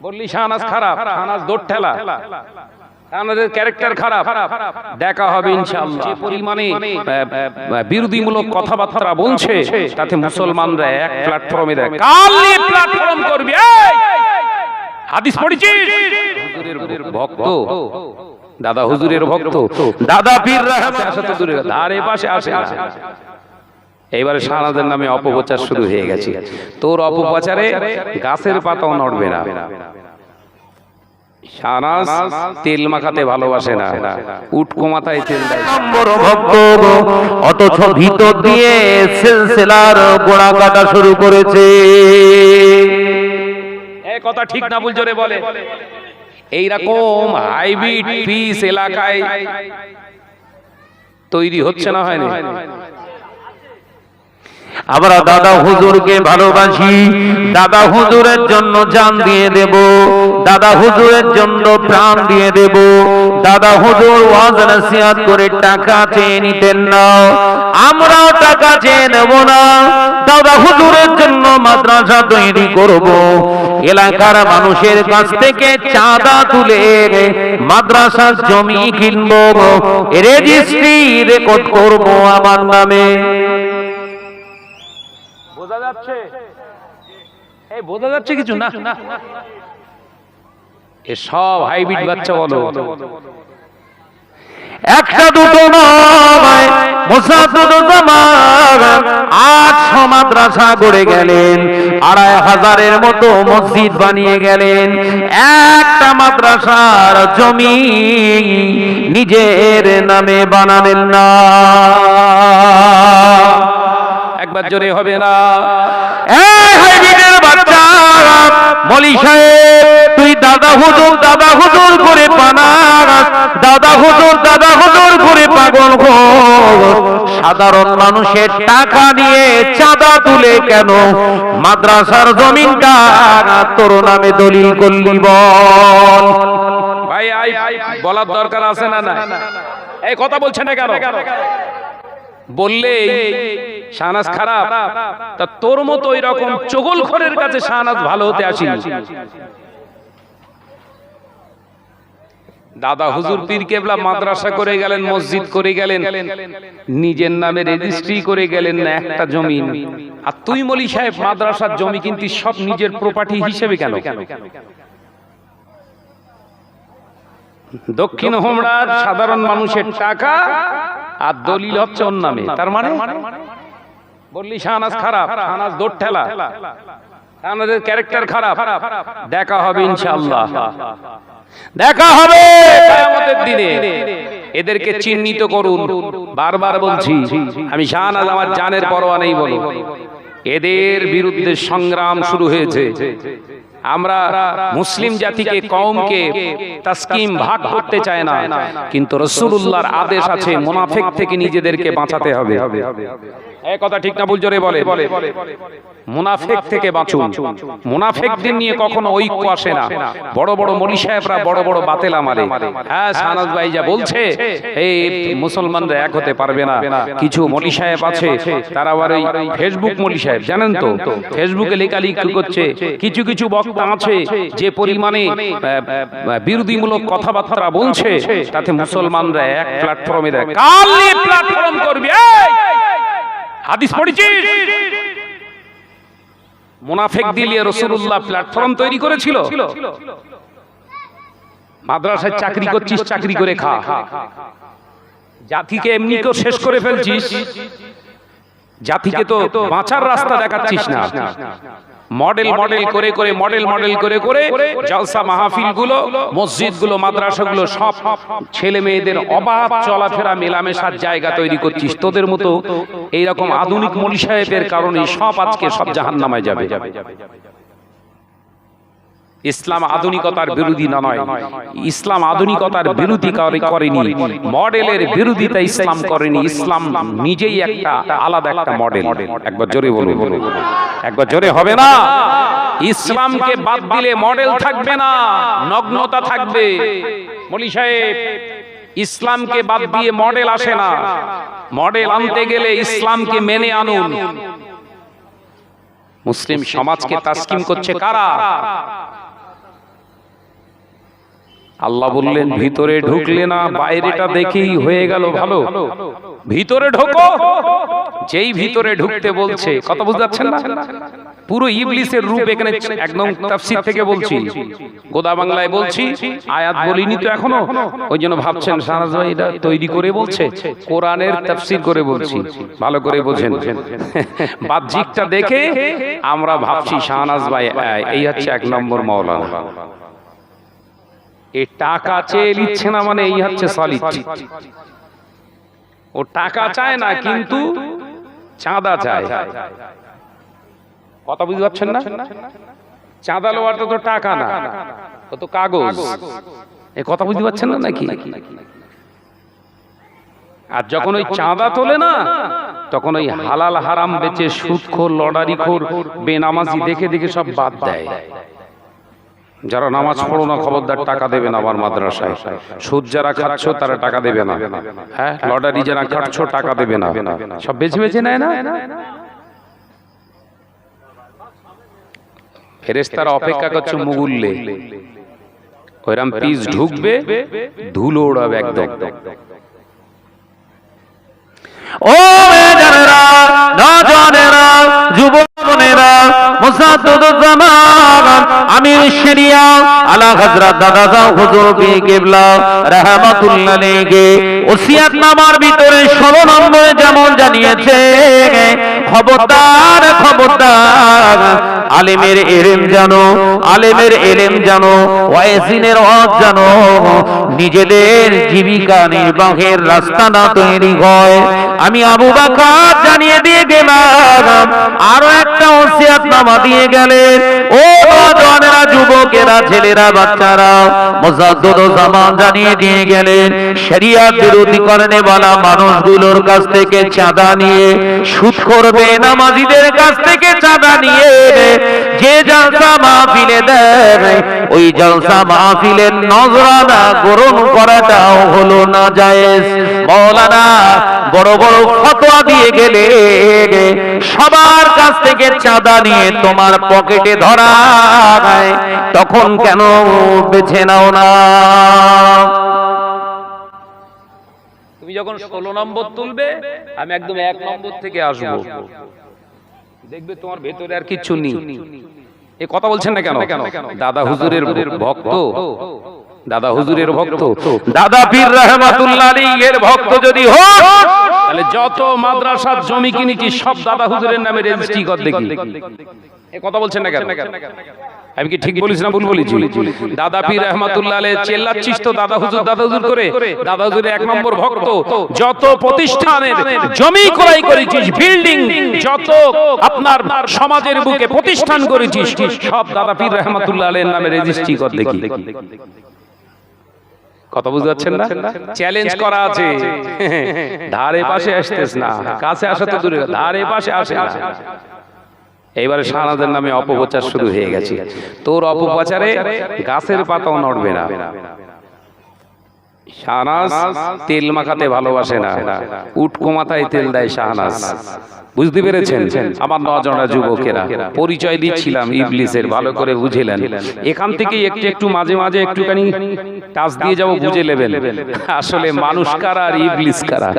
বললি শাহনাজ খারাপ শাহনাজ দৌড় ঠেলা আমাদের ক্যারেক্টার খারাপ দেখা হবে ইনশাআল্লাহ যে পরিমাণে আহ, আহ, বিরোধীমূলক কথাবার্তা বলছে তাতে মুসলমানরা এক প্ল্যাটফর্মে দেয় কাল নিয়ে প্ল্যাটফর্ম করবি হাদিস পড়েছিস হুজুরের ভক্ত দাদা হুজুরের ভক্ত দাদা পীর দূরে ধারে পাশে আসে না। এইবারে শাহনাজের নামে অপপ্রচার শুরু হয়ে গেছে। তোর অপপ্রচারে গাছের পাতাও নড়বে না। তেল মাখাতে ভালোবাসে না। উটকো মাথায় তেল নম্বর ভক্ত অথচ ভিতর দিয়ে সিলসিলার গোড়া কাটা শুরু করেছে। কথা ঠিক না ভুল জোরে বলে। এইরকম হাইব্রিড পিস এলাকায় তৈরি হচ্ছে না হয়নি? আমরা দাদা হুজুরকে ভালোবাসি। দাদা হুজুরের জন্য জান দিয়ে দেব। দাদা হুজুরের জন্য প্রাণ দিয়ে দেব। দাদা হুজুর ওয়াজ নসিহত করে টাকা চেয়ে নিতেন না। আমরাও টাকা চেয়ে নেব না। দাদা হুজুরের জন্য মাদ্রাসা তৈরি করব। এলাকার মানুষের কাছ থেকে চাঁদা তুলে মাদ্রাসার জমি কিনবো। রেজিস্ট্রি রেকর্ড করব আমার নামে। বোঝা যাচ্ছে? এই বোঝা যাচ্ছে কিছু না? এ সব হাইব্রিড বাচ্চা বলো। একটা দুটো মাদ্রাসা গড়ে গেলেন, আড়াই হাজারের মতো মসজিদ বানিয়ে গেলেন। একটা মাদ্রাসার জমি নিজের নামে বানালেন না। একবার জোরে হবে না। মলি সাহেব তুই দাদা হুজুর দাদা হুজুর করে পানাস দাদা হুজুর দাদা হুজুর করে পাগল সাধারণ মানুষের টাকা নিয়ে চাঁদা তুলে কেন? মাদ্রাসার জমিনটা তোর নামে দলিল করলি বল। ভাই বলার দরকার আছে না না এই কথা বলছে না কেন? বললে, শাহনাজ খারাপ। তা তোর মতো এরকম চগলখরের কাছে শাহনাজ ভালো হতে আসিনি দাদা হুজুর পীর কেবলা মাদ্রাসা করে গেলেন, মসজিদ করে গেলেন। নিজের নামে রেজিস্ট্রি করে গেলেন না, একটা জমি। আর তুই মলি সাহেব, মাদ্রাসার জমি কিন্তু সব নিজের প্রপার্টি হিসেবে কেন? দক্ষিণ হোমড়ার সাধারণ মানুষের টাকা আর দলিল হচ্ছে ওর নামে। তার মানে? বললি শাহনাজ খারাপ শাহনাজ দৌড় ঠেলা। শাহনাজের ক্যারেক্টার খারাপ। দেখা হবে ইনশাআল্লাহ। দেখা হবে কিয়ামতের দিনে। এদেরকে চিহ্নিত করুন। বারবার বলছি আমি শাহনাজ আমার জানের পরোয়া নেই বলি। এদের বিরুদ্ধে সংগ্রাম শুরু হয়েছে। আমরা মুসলিম জাতিকে কমকে তাস্কিম ভাগ করতে চায় না। কিন্তু রসুল্লাহর আদেশ আছে মোনাফেক থেকে নিজেদেরকে বাঁচাতে হবে। ঐক্য আসে না। বড় বড় সাহেবরা বড় বড় হ্যাঁ কিছু মলি সাহেব আছে, তারা আবার ওই ফেসবুক মলি সাহেব, জানেন তো? ফেসবুকে লেখালেখি করছে। কিছু কিছু বক্তা আছে, যে পরিমাণে বিরোধীমূলক কথাবার্তা বলছে, তাতে মুসলমানরা এক প্ল্যাটফর্মে দেয়! হাদিস পড়েছিস? মুনাফেক দিলিয়ে রসুল্লাহ প্ল্যাটফর্ম তৈরি করেছিল। মাদ্রাসায় চাকরি করছিস চাকরি করে খা। জাতিকে এমনি তো শেষ করে ফেলছিস। জাতিকে তো বাঁচার রাস্তা দেখাচ্ছিস না। মডেল মডেল করে করে মডেল মডেল করে করে জলসা মাহফিলগুলো মসজিদগুলো মাদ্রাসা গুলো সব ছেলে মেয়েদের অবাধ চলাফেরা মেলামেশার জায়গা তৈরি করছিস। তোদের মতো এইরকম আধুনিক মলি সাহেবের কারণে সব আজকে সব জাহান নামায় যাবে। ইসলাম আধুনিকতার বিরোধী না নয়। ইসলাম আধুনিকতার বিরোধী করে- করেনি। মডেলের বিরোধিতা ইসলাম করেনি। ইসলাম নিজেই একটা আলাদা একটা মডেল। একবার জোরে বলুন। একবার জোরে হবে না। ইসলামকে বাদ দিলে মডেল থাকবে না। নগ্নতা থাকবে। মলি সাহেব ইসলামকে বাদ দিয়ে মডেল আসে না। মডেল আনতে গেলে ইসলামকে মেনে আনুন। মুসলিম সমাজকে তাস্কিম করছে কারা? আল্লাহ বললেন, ভিতরে ঢুকলে না, বাইরেটা দেখেই হয়ে গেল ভালো। ভিতরে ঢোকো। যেই ভিতরে ঢুকতে বলছে, কথা বুঝতে পারছেন না? পুরো ইবলিসের রূপ এখানে একদম তাফসীর থেকে বলছি। গোদা বাংলায় বলছি, আয়াত বলিনি তো এখনও। ওই জন্য ভাবছেন সারাজ ভাই এটা তৈরি করে বলছে, কোরআনের তাফসীর করে বলছি। ভালো করে বোঝেন। বাহ্যিকটা দেখে আমরা ভাবছি, শাহনাজ ভাই, এই হচ্ছে এক নম্বর মাওলানা। এ টাকা চেয়ে নিচ্ছে না মানে এই হচ্ছে সলিড। ও টাকা চায় না কিন্তু চাঁদা চায়। কথা বুঝতে পারছেন না? চাঁদা লোয়ারটা তো টাকা না। ও তো কাগজ। এ কথা বুঝতে পারছেন না নাকি? আর যখন ওই চাঁদা তোলে না তখন ওই হালাল হারাম বেচে সুদখোর লটারি খোর বেনামাজি দেখে দেখে সব বাদ দেয়। যারা নামাজ পড়ো না খবরদার টাকা দেবে না আমার মাদ্রাসায়। সুদ যারা খাচ্ছ তারা টাকা দেবে না। হ্যাঁ? লটারি যারা খাচ্ছ টাকা দেবে না। সব বেছে বেছে নেয় না? ফেরেস্তারা অপেক্ষা করছে মুগুল্লে। ওইরাম পিস ঢুকবে ধুলো ওড়াবে একদম। ও বোনেরা মুসাদ্দুজ্জামান আমি শরিয়া আলা দাদা হুজুর বি কিবলা ওসিয়াত নামার ভিতরে 16 নম্বরে যেমন জানিয়েছে, খবরদার খবরদার, আলেমের এলেম জানো, আলেমের এলেম জানো ওয়াইসিনের হজ জানো, নিজেদের জীবিকা নির্বাহের রাস্তা না তৈরি হয়। আমি আবু বাকার জানিয়ে দিয়ে গেলাম আরও ওসিয়াত দিয়ে গেলেন। ও নজনেরা যুবকেরা, ছেলেরা, বাচ্চারা, মোজাদ্দুদ জামান জানিয়ে দিয়ে গেলেন। শরিয়া বিরোধী করনে বলা মানুষগুলোর কাছ থেকে চাঁদা নিয়ে সুদ করবে, নামাজিদের কাছ থেকে চাঁদা নিয়ে যে জলসা মাহফিলে দেয়, ওই জলসা মাহফিলের নজরানা গ্রহণ করাটাও হলো না জায়েজ মৌলানা বড় বড় ফতোয়া দিয়ে গেলে সবার কাছ থেকে চাঁদা নিয়ে তোমার পকেটে ধরা তখন কেন বেছে নাও না? তুমি যখন ষোলো নম্বর তুলবে, আমি একদম এক নম্বর থেকে আসব। দেখবে তোমার ভেতরে আর কিচ্ছু নেই। এ কথা বলছেন না কেন? দাদা হুজুরের ভক্ত। দাদা হুজুরের ভক্ত। দাদা পীর রহমাতুল্লাহ এর ভক্ত যদি হোক তাহলে যত মাদ্রাসার জমি কিনেছি সব দাদা হুজুরের নামে রেজিস্ট্রি কর দেখি? কথা বলছেন না কেন? আমি কি ঠিক বলিস না ভুল দাদা পীর রহমাতুল্লাহ চেল্লাচ্ছিস তো দাদা হুজুর দাদা হুজুর করে? দাদা এক নম্বর ভক্ত, যত প্রতিষ্ঠানের জমি ক্রয় করেছিস বিল্ডিং যত আপনার সমাজের বুকে প্রতিষ্ঠান করেছিস, সব দাদা পীর রহমাতুল্লাহ নামে রেজিস্ট্রি কর দেখি। কথা বুঝতে পারছেন না? চ্যালেঞ্জ করা আছে। ধারে পাশে আসতেছ না। কাছে আসা তো দূরে ধারে পাশে আসে না। এইবারে শাহনাজের নামে অপপ্রচার শুরু হয়ে গেছে। তোর অপপ্রচারে গাছের পাতাও নড়বে না। শাহনাজ তেল মাখাতে ভালোবাসে না। উটকো মাথায় তেল দেয় শাহনাজ। বুঝতে পেরেছেন? আমার নজনা যুবকেরা। পরিচয় দিচ্ছিলাম ইবলিসের, ভালো করে বুঝিলেন। এখান থেকে একটু একটু মাঝে মাঝে একটুখানি টাচ দিয়ে যাব, বুঝে নেবেন। আসলে মানুষ কারা আর ইবলিস কারা?